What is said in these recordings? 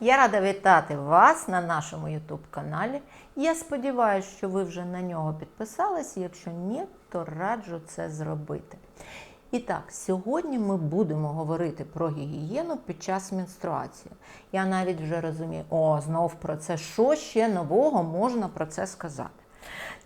Я рада вітати вас на нашому YouTube каналі. Я сподіваюся, що ви вже на нього підписались. Якщо ні, то раджу це зробити. І так, сьогодні ми будемо говорити про гігієну під час менструації. Я навіть вже розумію, о, знов про це, що ще нового можна про це сказати.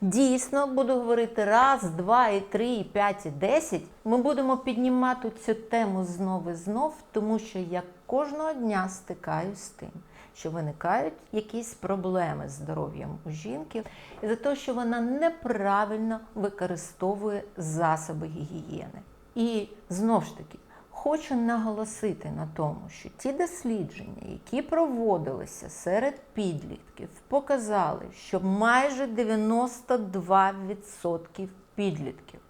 Дійсно, буду говорити раз, два, і три, і п'ять, і десять. Ми будемо піднімати цю тему знов і знов, тому що я кожного дня стикаюсь з тим, що виникають якісь проблеми з здоров'ям у жінки, і за те, що вона неправильно використовує засоби гігієни. І знов ж таки. Хочу наголосити на тому, що ті дослідження, які проводилися серед підлітків, показали, що майже 92% підлітків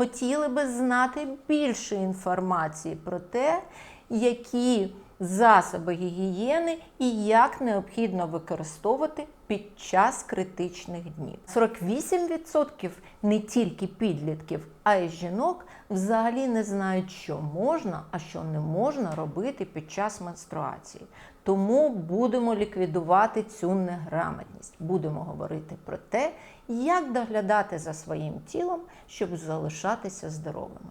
хотіли би знати більше інформації про те, які засоби гігієни і як необхідно використовувати під час критичних днів. 48% не тільки підлітків, а й жінок взагалі не знають, що можна, а що не можна робити під час менструації. Тому будемо ліквідувати цю неграмотність. Будемо говорити про те, як доглядати за своїм тілом, щоб залишатися здоровими.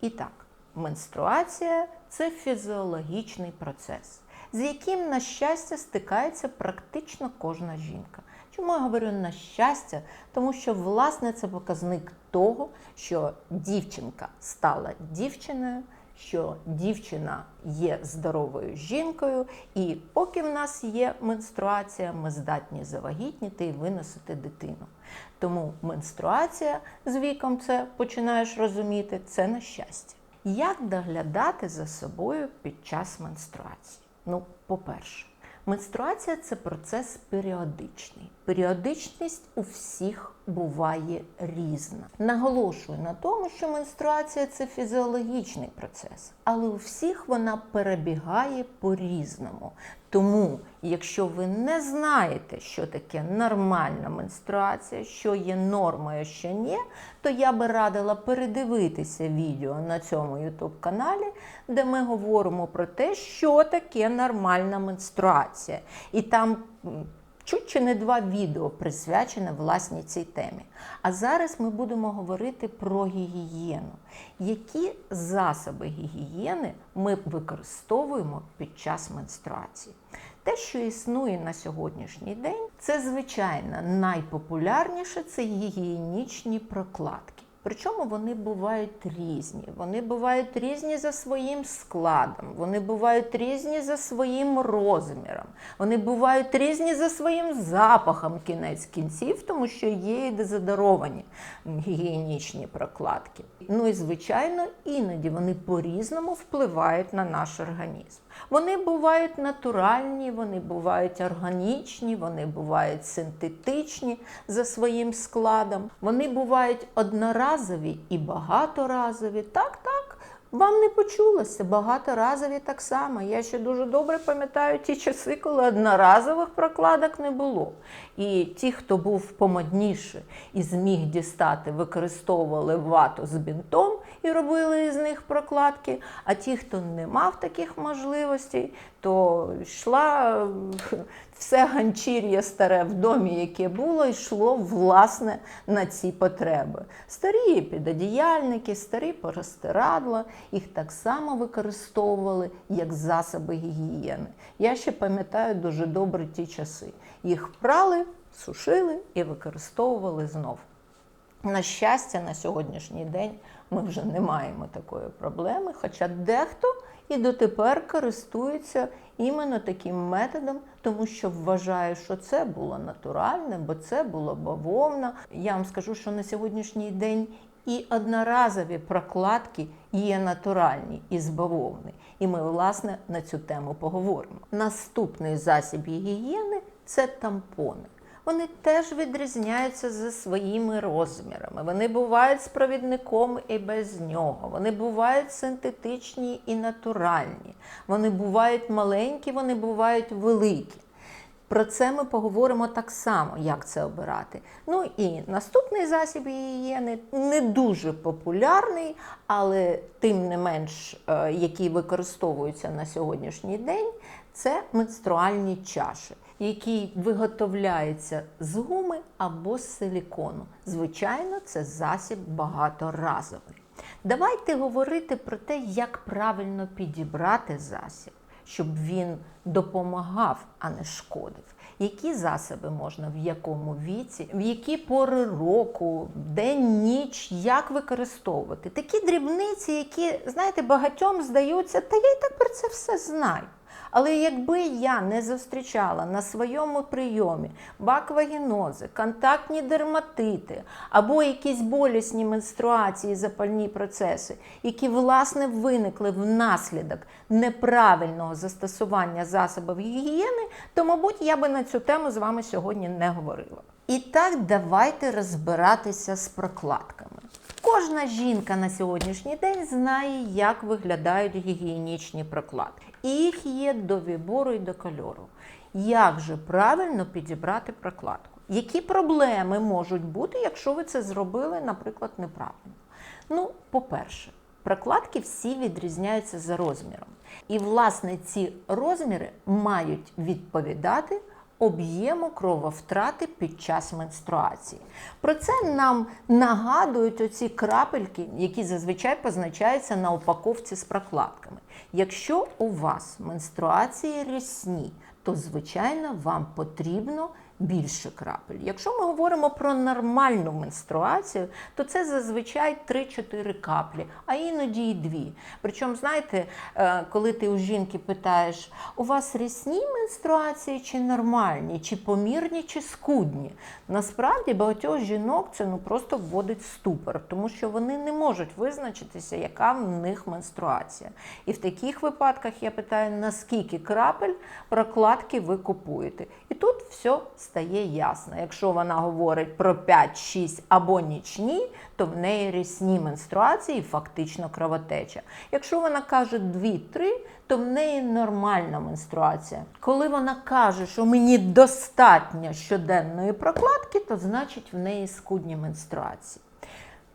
І так, менструація це фізіологічний процес, з яким, на щастя, стикається практично кожна жінка. Чому я говорю на щастя? Тому що, власне, це показник того, що дівчинка стала дівчиною, що дівчина є здоровою жінкою, і поки в нас є менструація, ми здатні завагітніти і виносити дитину. Тому менструація з віком це починаєш розуміти, це на щастя. Як доглядати за собою під час менструації? Ну, по-перше, менструація це процес періодичний. Періодичність у всіх буває різна. Наголошую на тому, що менструація це фізіологічний процес, але у всіх вона перебігає по-різному. Тому, якщо ви не знаєте, що таке нормальна менструація, що є нормою, що ні, то я би радила передивитися відео на цьому YouTube каналі, де ми говоримо про те, що таке нормальна менструація. І там чуть чи не два відео присвячене власній цій темі. А зараз ми будемо говорити про гігієну. Які засоби гігієни ми використовуємо під час менструації? Те, що існує на сьогоднішній день, це звичайно найпопулярніше це гігієнічні прокладки. Причому вони бувають різні. Вони бувають різні за своїм складом, вони бувають різні за своїм розміром, вони бувають різні за своїм запахом кінець кінців, тому що є і дезодоровані гігієнічні прокладки. Ну і звичайно, іноді вони по-різному впливають на наш організм. Вони бувають натуральні, вони бувають органічні, вони бувають синтетичні за своїм складом, вони бувають одноразові і багаторазові. Так, так. Вам не почулося, багаторазові так само. Я ще дуже добре пам'ятаю ті часи, коли одноразових прокладок не було. І ті, хто був помодніше і зміг дістати, використовували вату з бінтом і робили з них прокладки. А ті, хто не мав таких можливостей, то йшла все ганчір'я старе в домі, яке було, йшло власне на ці потреби. Старі підодіяльники, старі поростирадла, їх так само використовували як засоби гігієни. Я ще пам'ятаю дуже добре ті часи. Їх прали, сушили і використовували знов. На щастя, на сьогоднішній день ми вже не маємо такої проблеми, хоча дехто і дотепер користується іменно таким методом, тому що вважаю, що це було натуральне, бо це було бавовна. Я вам скажу, що на сьогоднішній день і одноразові прокладки є натуральні із бавовни. І ми, власне, на цю тему поговоримо. Наступний засіб гігієни це тампони. Вони теж відрізняються за своїми розмірами. Вони бувають з провідником і без нього. Вони бувають синтетичні і натуральні. Вони бувають маленькі, вони бувають великі. Про це ми поговоримо так само, як це обирати. Ну і наступний засіб гігієни не дуже популярний, але тим не менш, е, який використовується на сьогоднішній день, це менструальні чаші, які виготовляються з гуми або з силікону. Звичайно, це засіб багаторазовий. Давайте говорити про те, як правильно підібрати засіб, щоб він допомагав, а не шкодив. Які засоби можна в якому віці, в які пори року, день, ніч, як використовувати? Такі дрібниці, які, знаєте, багатьом здаються, та я й так про це все знаю. Але якби я не зустрічала на своєму прийомі баквагінози, контактні дерматити або якісь болісні менструації, запальні процеси, які власне виникли внаслідок неправильного застосування засобів гігієни, то, мабуть, я би на цю тему з вами сьогодні не говорила. І так, давайте розбиратися з прокладками. Кожна жінка на сьогоднішній день знає, як виглядають гігієнічні прокладки. Їх є до вибору і до кольору. Як же правильно підібрати прокладку? Які проблеми можуть бути, якщо ви це зробили, наприклад, неправильно? Ну, по-перше, прокладки всі відрізняються за розміром. І, власне, ці розміри мають відповідати об'єму крововтрати під час менструації. Про це нам нагадують оці крапельки, які зазвичай позначаються на упаковці з прокладками. Якщо у вас менструації рясні, то звичайно вам потрібно більше крапель. Якщо ми говоримо про нормальну менструацію, то це зазвичай 3-4 каплі, а іноді і 2. Причому, знаєте, е, коли ти у жінки питаєш, у вас рясні менструації чи нормальні, чи помірні, чи скудні, насправді багатьох жінок це ну просто вводить в ступор, тому що вони не можуть визначитися, яка в них менструація. І в таких випадках я питаю, наскільки крапель прокладки ви купуєте. І тут все стає ясно. Якщо вона говорить про 5-6 або нічні, то в неї рясні менструації, фактично кровотеча. Якщо вона каже 2-3, то в неї нормальна менструація. Коли вона каже, що мені достатньо щоденної прокладки, то значить в неї скудні менструації.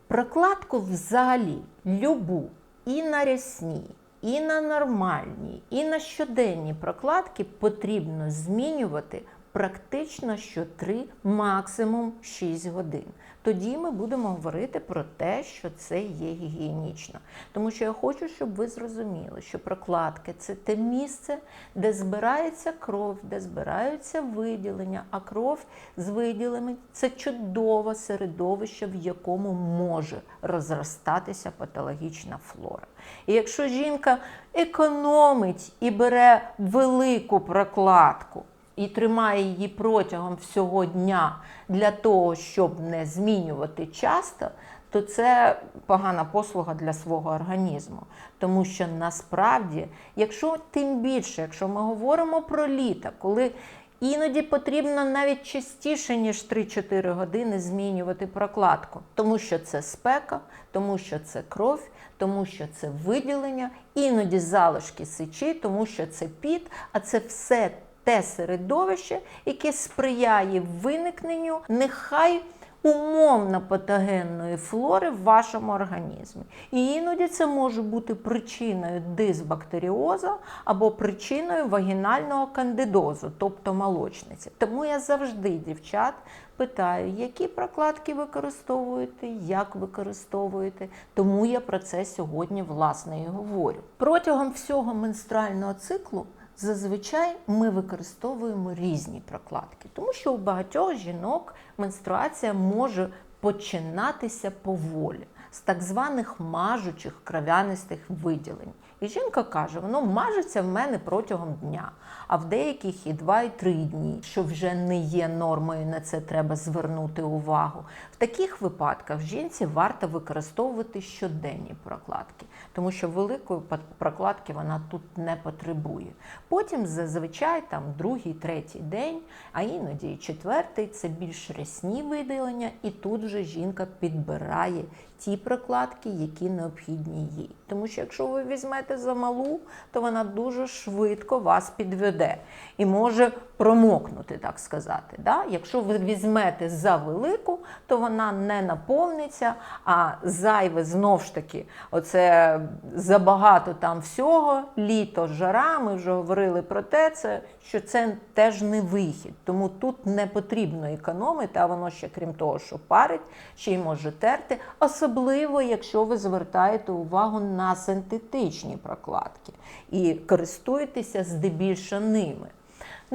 Прокладку взагалі любу і на рясні, і на нормальні, і на щоденні прокладки потрібно змінювати практично що 3, максимум 6 годин. Тоді ми будемо говорити про те, що це є гігієнічно. Тому що я хочу, щоб ви зрозуміли, що прокладки це те місце, де збирається кров, де збираються виділення, а кров з виділеннями це чудове середовище, в якому може розростатися патологічна флора. І якщо жінка економить і бере велику прокладку, і тримає її протягом всього дня для того, щоб не змінювати часто, то це погана послуга для свого організму. Тому що насправді, якщо тим більше, якщо ми говоримо про літо, коли Іноді потрібно навіть частіше, ніж 3-4 години змінювати прокладку, тому що це спека, тому що це кров, тому що це виділення, іноді залишки сечі, тому що це піт, а це все те середовище, яке сприяє виникненню нехай умовно патогенної флори в вашому організмі. І іноді це може бути причиною дисбактеріоза або причиною вагінального кандидозу, тобто молочниці. Тому я завжди, дівчат, питаю, які прокладки використовуєте, як використовуєте. Тому я про це сьогодні власне і говорю. Протягом всього менструального циклу. Зазвичай ми використовуємо різні прокладки, тому що у багатьох жінок менструація може починатися поволі з так званих мажучих кров'янистих виділень. І жінка каже, воно мажеться в мене протягом дня, а в деяких і 2, і 3 дні, що вже не є нормою, на це треба звернути увагу. В таких випадках жінці варто використовувати щоденні прокладки, тому що великої прокладки вона тут не потребує. Потім зазвичай там другий, третій день, а іноді і четвертий це більш рясні виділення, і тут вже жінка підбирає ті прокладки, які необхідні їй. Тому що якщо ви візьмете за малу, то вона дуже швидко вас підведе і може промокнути, так сказати. Да? Якщо ви візьмете за велику, то вона не наповниться, а зайве знов ж таки, оце забагато там всього, літо, жара, ми вже говорили про те, це, що це теж не вихід. Тому тут не потрібно економити, а воно ще, крім того, що парить, ще й може терти, особливо, якщо ви звертаєте увагу на синтетичні прокладки і користуєтеся здебільшого ними.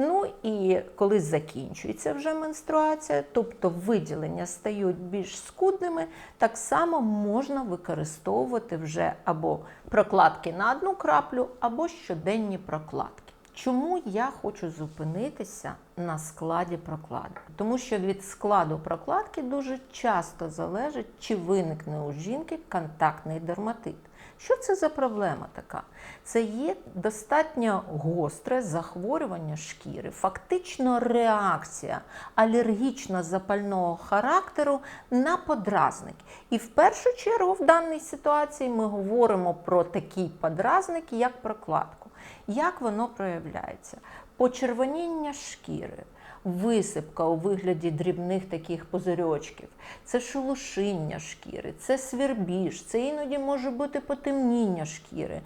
Ну і коли закінчується вже менструація, тобто виділення стають більш скудними, так само можна використовувати вже або прокладки на одну краплю, або щоденні прокладки. Чому я хочу зупинитися на складі прокладки? Тому що від складу прокладки дуже часто залежить, чи виникне у жінки контактний дерматит. Що це за проблема така? Це є достатньо гостре захворювання шкіри, фактично реакція алергічно-запального характеру на подразник. І в першу чергу в даній ситуації ми говоримо про такий подразник, як прокладку. Як воно проявляється? Почервоніння шкіри висипка у вигляді дрібних таких позирьочків, це шелушиння шкіри, це свербіж, це іноді може бути потемніння шкіри.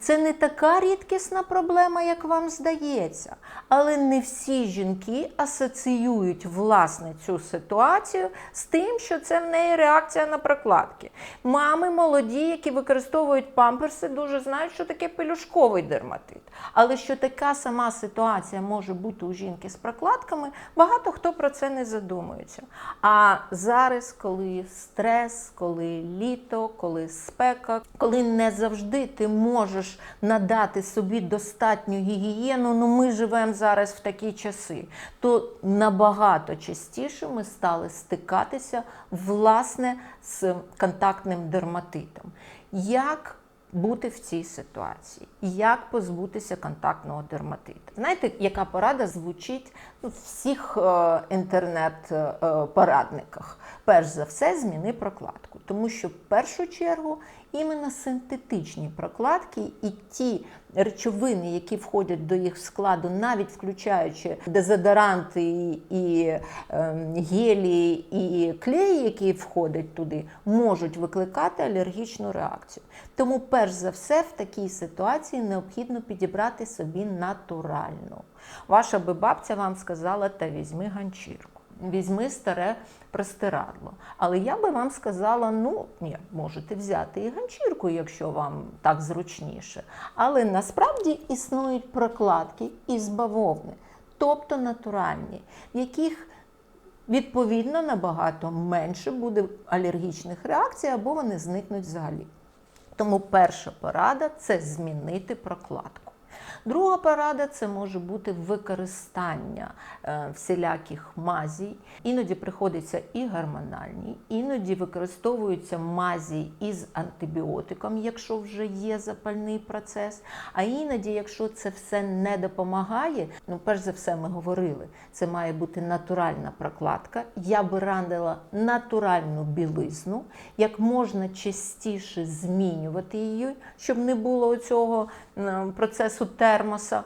Це не така рідкісна проблема, як вам здається. Але не всі жінки асоціюють власне цю ситуацію з тим, що це в неї реакція на прокладки. Мами молоді, які використовують памперси, дуже знають, що таке пелюшковий дерматит. Але що така сама ситуація може бути у жінки з прокладками, багато хто про це не задумується. А зараз, коли стрес, коли літо, коли спека, коли не завжди ти можеш надати собі достатню гігієну, ну ми живемо зараз в такі часи, то набагато частіше ми стали стикатися власне з контактним дерматитом. Як бути в цій ситуації, як позбутися контактного дерматиту. Знаєте, яка порада звучить всіх е, інтернет-порадниках? Перш за все, зміни прокладку, тому що в першу чергу іменно синтетичні прокладки і ті речовини, які входять до їх складу, навіть включаючи дезодоранти і е, гелі і клеї, які входять туди, можуть викликати алергічну реакцію. Тому, перш за все, в такій ситуації необхідно підібрати собі натуральну. Ваша би бабця вам сказала, та візьми ганчірку. Візьми старе простирадло. Але я би вам сказала: ну, ні, можете взяти і ганчірку, якщо вам так зручніше. Але насправді існують прокладки із бавовни, тобто натуральні, в яких відповідно набагато менше буде алергічних реакцій або вони зникнуть взагалі. Тому перша порада це змінити прокладку. Друга порада це може бути використання е, всіляких мазій. Іноді приходиться і гормональні, іноді використовуються мазі із антибіотиком, якщо вже є запальний процес. А іноді, якщо це все не допомагає, ну перш за все, ми говорили, це має бути натуральна прокладка. Я би радила натуральну білизну, як можна частіше змінювати її, щоб не було цього процесу термоса,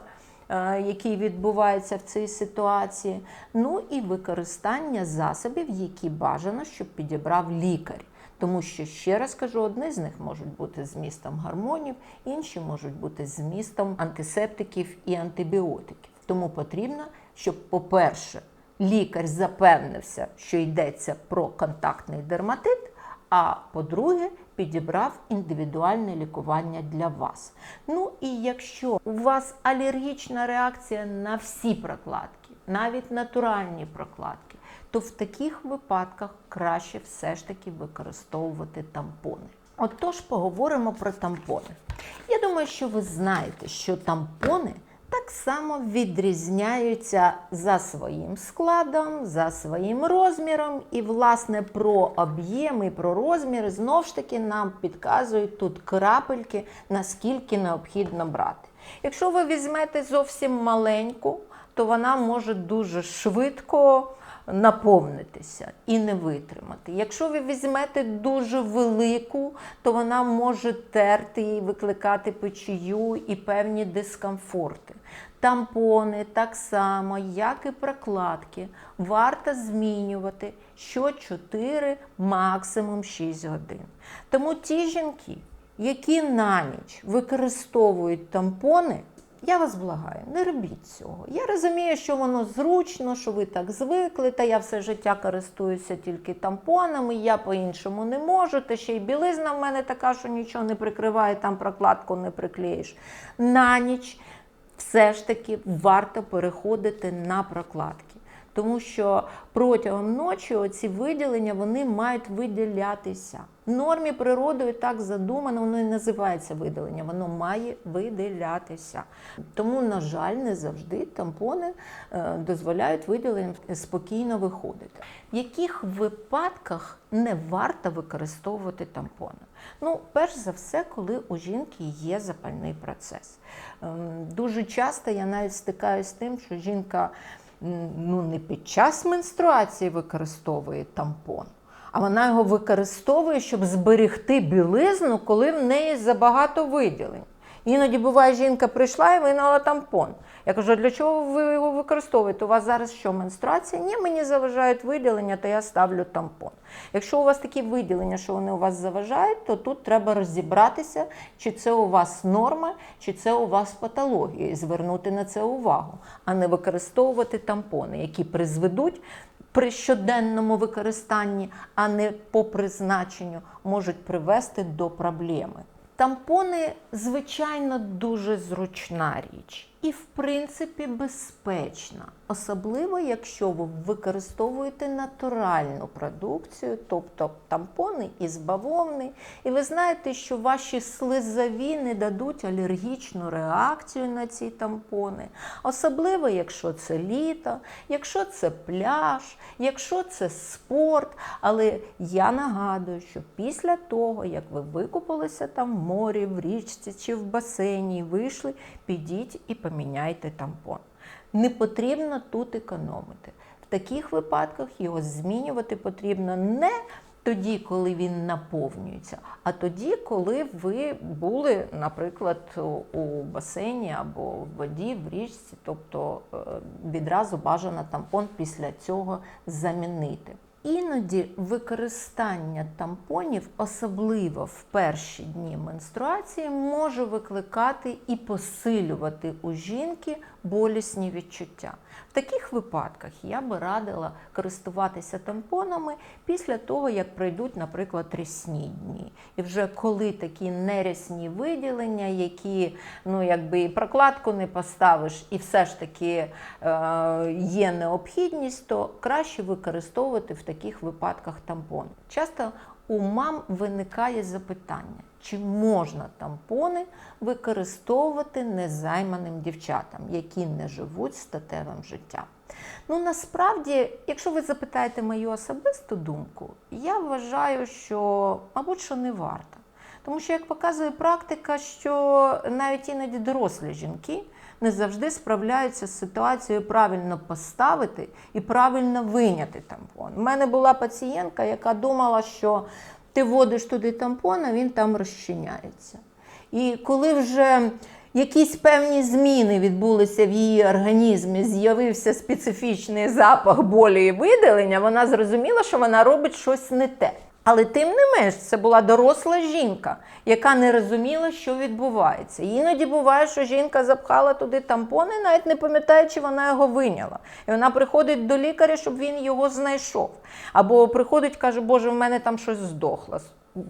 е, який відбувається в цій ситуації. Ну і використання засобів, які бажано, щоб підібрав лікар. Тому що, ще раз кажу, одні з них можуть бути змістом гормонів, інші можуть бути змістом антисептиків і антибіотиків. Тому потрібно, щоб, по-перше, лікар запевнився, що йдеться про контактний дерматит. А по-друге, підібрав індивідуальне лікування для вас. Ну і якщо у вас алергічна реакція на всі прокладки, навіть натуральні прокладки, то в таких випадках краще все ж таки використовувати тампони. Отож, поговоримо про тампони. Я думаю, що ви знаєте, що тампони так само відрізняються за своїм складом, за своїм розміром. І, власне, про об'єм і про розміри знову ж таки нам підказують тут крапельки, наскільки необхідно брати. Якщо ви візьмете зовсім маленьку, то вона може дуже швидко наповнитися і не витримати. Якщо ви візьмете дуже велику, то вона може терти і викликати печію і певні дискомфорти. Тампони так само, як і прокладки, варто змінювати щочотири, максимум 6 годин. Тому ті жінки, які на ніч використовують тампони, я вас благаю, не робіть цього. Я розумію, що воно зручно, що ви так звикли, та я все життя користуюся тільки тампонами, я по-іншому не можу, та ще й білизна в мене така, що нічого не прикриває, там прокладку не приклеїш. На ніч все ж таки варто переходити на прокладки. Тому що протягом ночі ці виділення вони мають виділятися. В нормі природою так задумано, воно і називається виділення, воно має виділятися. Тому, на жаль, не завжди тампони е, дозволяють виділенням спокійно виходити. В яких випадках не варто використовувати тампони? Ну, перш за все, коли у жінки є запальний процес. Ем, Дуже часто я навіть стикаюся з тим, що жінка ну, не під час менструації використовує тампон, а вона його використовує, щоб зберегти білизну, коли в неї забагато виділень. Іноді буває, жінка прийшла і винала тампон. Я кажу, а для чого ви його використовуєте? У вас зараз що, менструація? Ні, мені заважають виділення, то я ставлю тампон. Якщо у вас такі виділення, що вони у вас заважають, то тут треба розібратися, чи це у вас норма, чи це у вас патологія, і звернути на це увагу, а не використовувати тампони, які призведуть при щоденному використанні, а не по призначенню, можуть привести до проблеми. Тампони, звичайно, дуже зручна річ і, в принципі, безпечна, особливо якщо ви використовуєте натуральну продукцію, тобто тампони із бавовни, і ви знаєте, що ваші слизові не дадуть алергічну реакцію на ці тампони, особливо якщо це літо, якщо це пляж, якщо це спорт. Але я нагадую, що після того, як ви викупалися там в морі, в річці чи в басейні, вийшли, підіть і поміняйте тампон. Не потрібно тут економити. В таких випадках його змінювати потрібно не тоді, коли він наповнюється, а тоді, коли ви були, наприклад, у басейні або в воді, в річці, тобто е, відразу бажано тампон після цього замінити. Іноді використання тампонів, особливо в перші дні менструації, може викликати і посилювати у жінки болісні відчуття. В таких випадках я би радила користуватися тампонами після того, як пройдуть, наприклад, рясні дні. І вже коли такі нерясні виділення, які ну якби і прокладку не поставиш, і все ж таки е, є необхідність, то краще використовувати в таких випадках тампон. Часто у мам виникає запитання, чи можна тампони використовувати незайманим дівчатам, які не живуть статевим життям. Ну насправді, якщо ви запитаєте мою особисту думку, я вважаю, що, мабуть, що не варто. Тому що, як показує практика, що навіть іноді дорослі жінки не завжди справляються з ситуацією правильно поставити і правильно виняти тампон. У мене була пацієнтка, яка думала, що ти вводиш туди тампон, а він там розчиняється. І коли вже якісь певні зміни відбулися в її організмі, з'явився специфічний запах болі і видалення, вона зрозуміла, що вона робить щось не те. Але тим не менш, це була доросла жінка, яка не розуміла, що відбувається. Іноді буває, що жінка запхала туди тампони, навіть не пам'ятає, чи вона його виняла. І вона приходить до лікаря, щоб він його знайшов. Або приходить, каже, Боже, в мене там щось здохло.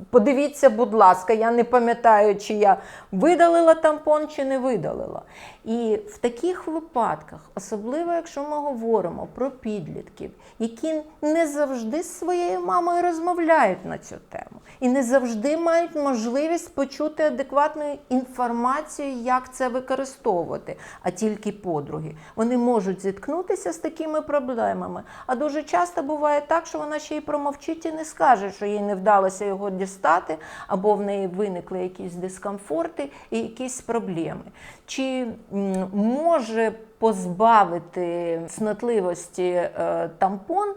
Подивіться, будь ласка, я не пам'ятаю, чи я видалила тампон, чи не видалила. І в таких випадках, особливо якщо ми говоримо про підлітків, які не завжди з своєю мамою розмовляють на цю тему, і не завжди мають можливість почути адекватну інформацію, як це використовувати, а тільки подруги, вони можуть зіткнутися з такими проблемами. А дуже часто буває так, що вона ще й промовчить і не скаже, що їй не вдалося його дістати, або в неї виникли якісь дискомфорти і якісь проблеми. Чи може позбавити снотливості е, тампон?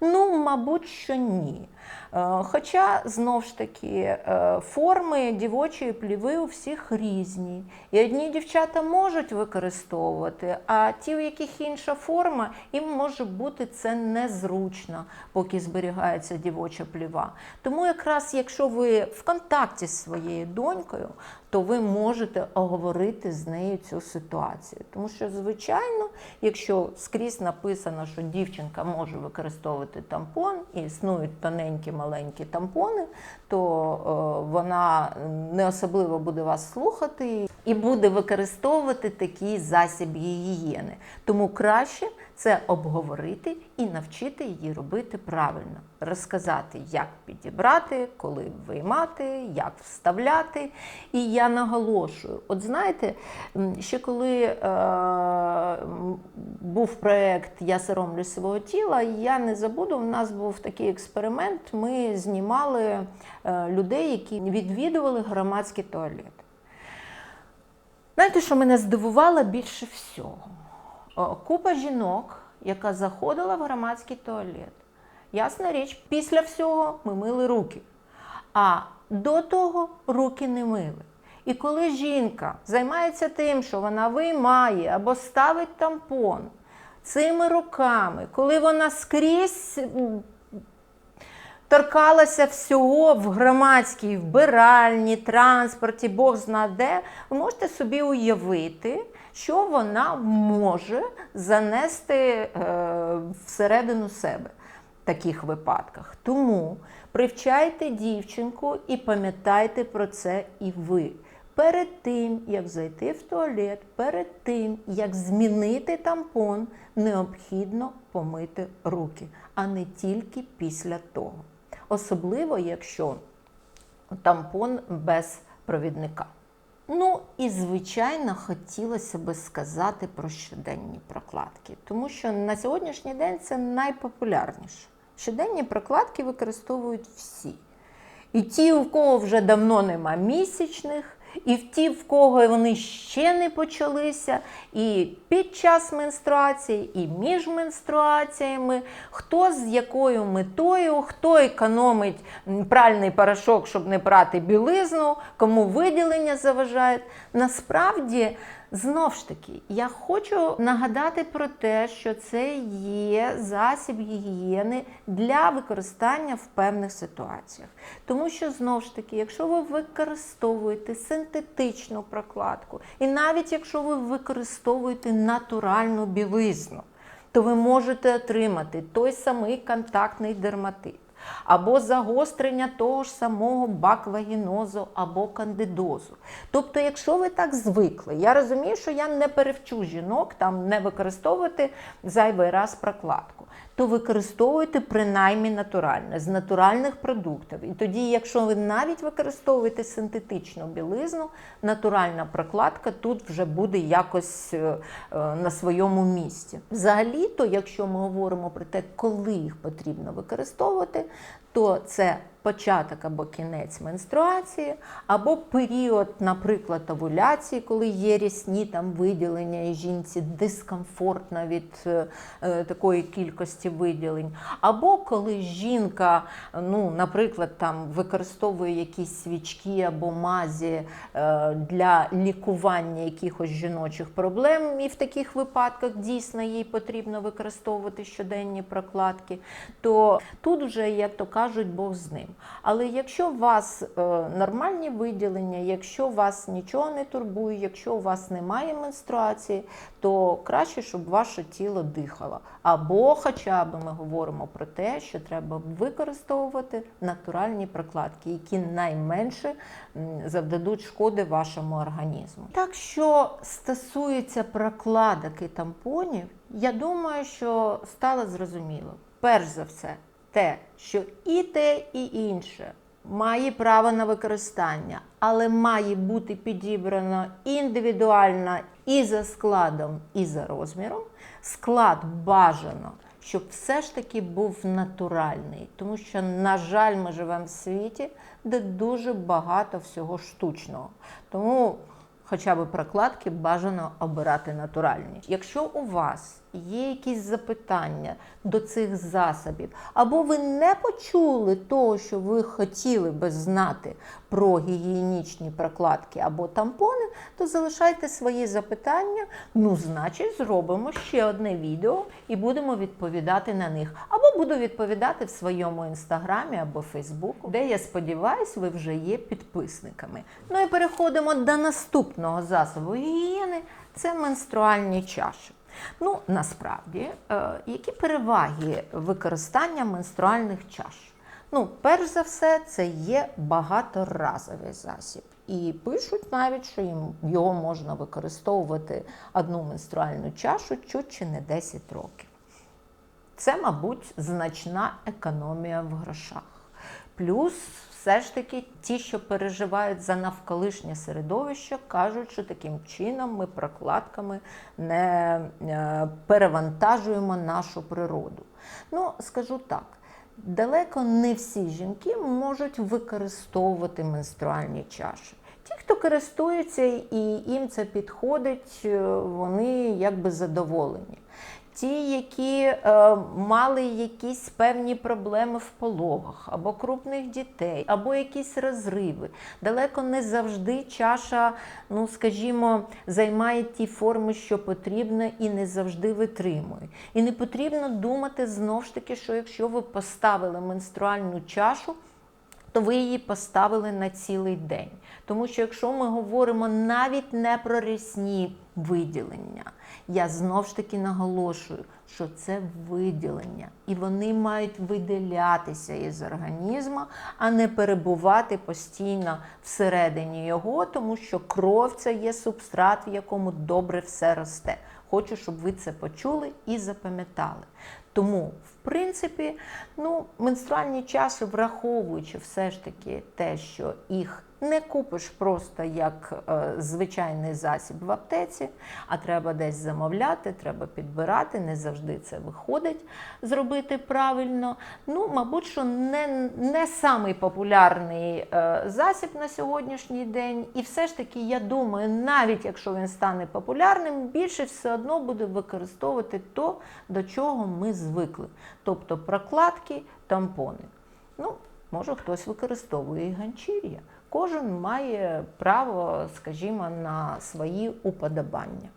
Ну, мабуть, що ні. Е, Хоча знов ж таки е, форми дівочої пліви у всіх різні. І одні дівчата можуть використовувати, а ті, у яких інша форма, їм може бути це незручно, поки зберігається дівоча пліва. Тому якраз якщо ви в контакті з своєю донькою, то ви можете оговорити з нею цю ситуацію. Тому що, звичайно, якщо скрізь написано, що дівчинка може використовувати тампон і існують тоненькі маленькі тампони, то е, вона не особливо буде вас слухати і буде використовувати такий засіб гігієни. Тому краще це обговорити і навчити її робити правильно, розказати, як підібрати, коли виймати, як вставляти. І я наголошую: от знаєте, ще коли е, був проєкт Я соромлюсь свого тіла, я не забуду, у нас був такий експеримент. Ми знімали е, людей, які відвідували громадський туалет. Знаєте, що мене здивувало більше всього? О, Купа жінок, яка заходила в громадський туалет. Ясна річ, після всього ми мили руки. А до того руки не мили. І коли жінка займається тим, що вона виймає або ставить тампон цими руками, коли вона скрізь торкалася всього в громадській вбиральні, транспорті, Бог зна де, ви можете собі уявити, що вона може занести е, всередину себе в таких випадках. Тому привчайте дівчинку і пам'ятайте про це і ви. Перед тим, як зайти в туалет, перед тим, як змінити тампон, необхідно помити руки, а не тільки після того. Особливо, якщо тампон без провідника. Ну і звичайно хотілося би сказати про щоденні прокладки, тому що на сьогоднішній день це найпопулярніше. Щоденні прокладки використовують всі. І ті, у кого вже давно нема місячних, і в ті, в кого вони ще не почалися, і під час менструації, і між менструаціями, хто з якою метою, хто економить пральний порошок, щоб не прати білизну, кому виділення заважають. Насправді, знов ж таки, я хочу нагадати про те, що це є засіб гігієни для використання в певних ситуаціях. Тому що знов ж таки, якщо ви використовуєте синтетичну прокладку, і навіть якщо ви використовуєте натуральну білизну, то ви можете отримати той самий контактний дерматит. Або загострення того ж самого баквагінозу або кандидозу. Тобто, якщо ви так звикли, я розумію, що я не перевчу жінок там не використовувати зайвий раз прокладку, то використовуйте принаймні натуральне, з натуральних продуктів. І тоді, якщо ви навіть використовуєте синтетичну білизну, натуральна прокладка тут вже буде якось е, е, на своєму місці. Взагалі-то, якщо ми говоримо про те, коли їх потрібно використовувати, то це початок або кінець менструації, або період, наприклад, овуляції, коли є рісні там виділення, і жінці дискомфортно від е, е, такої кількості виділень, або коли жінка, ну, наприклад, там використовує якісь свічки або мазі е, для лікування якихось жіночих проблем, і в таких випадках дійсно їй потрібно використовувати щоденні прокладки, то тут вже, як то кажуть, Бог з ним. Але якщо у вас е, нормальні виділення, якщо вас нічого не турбує, якщо у вас немає менструації, то краще, щоб ваше тіло дихало. Або хоча б ми говоримо про те, що треба використовувати натуральні прокладки, які найменше завдадуть шкоди вашому організму. Так що стосується прокладок і тампонів, я думаю, що стало зрозуміло. Перш за все, те, що і те, і інше має право на використання, але має бути підібрано індивідуально і за складом, і за розміром. Склад бажано, щоб все ж таки був натуральний, тому що, на жаль, ми живемо в світі, де дуже багато всього штучного. Тому Хоча б прокладки бажано обирати натуральні. Якщо у вас є якісь запитання до цих засобів, або ви не почули того, що ви хотіли би знати про гігієнічні прокладки або тампони, то залишайте свої запитання. Ну, значить, зробимо ще одне відео і будемо відповідати на них. Або буду відповідати в своєму інстаграмі або Фейсбуку, де я сподіваюся, ви вже є підписниками. Ну і переходимо до наступного засобу гігієни це менструальні чаші. Ну, насправді, е, які переваги використання менструальних чаш? Ну, перш за все, це є багаторазовий засіб. І пишуть навіть, що їм його можна використовувати одну менструальну чашу чуть чи не 10 років. Це, мабуть, значна економія в грошах. Плюс, все ж таки, ті, що переживають за навколишнє середовище, кажуть, що таким чином ми прокладками не е, перевантажуємо нашу природу. Ну, скажу так. Далеко не всі жінки можуть використовувати менструальні чаші. Ті, хто користується і їм це підходить, е, вони якби задоволені. Ті, які е, мали якісь певні проблеми в пологах, або крупних дітей, або якісь розриви. Далеко не завжди чаша, ну скажімо, займає ті форми, що потрібно, і не завжди витримує. І не потрібно думати знов ж таки, що якщо ви поставили менструальну чашу, то ви її поставили на цілий день. Тому що якщо ми говоримо навіть не про рясні виділення, я знов ж таки наголошую, що це виділення, і вони мають виділятися із організму, а не перебувати постійно всередині його, тому що кров це є субстрат, в якому добре все росте. Хочу, щоб ви це почули і запам'ятали. Тому, в принципі, ну, менструальні чаші, враховуючи все ж таки те, що їх не купиш просто як е, звичайний засіб в аптеці, а треба десь замовляти, треба підбирати. Не завжди це виходить зробити правильно. Ну, мабуть, що не, не самий популярний е, засіб на сьогоднішній день. І все ж таки, я думаю, навіть якщо він стане популярним, більше все одно буде використовувати то, до чого ми звикли. Тобто прокладки, тампони. Ну, може, хтось використовує і ганчір'я. Кожен має право, скажімо, на свої уподобання.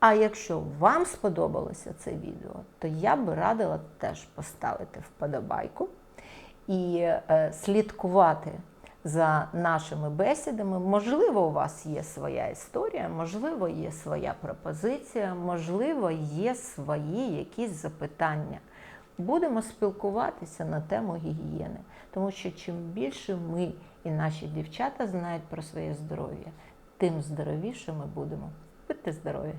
А якщо вам сподобалося це відео, то я би радила теж поставити вподобайку і е, слідкувати за нашими бесідами. Можливо, у вас є своя історія, можливо, є своя пропозиція, можливо, є свої якісь запитання. Будемо спілкуватися на тему гігієни, тому що чим більше ми і наші дівчата знають про своє здоров'я, тим здоровіше ми будемо. Будьте здорові!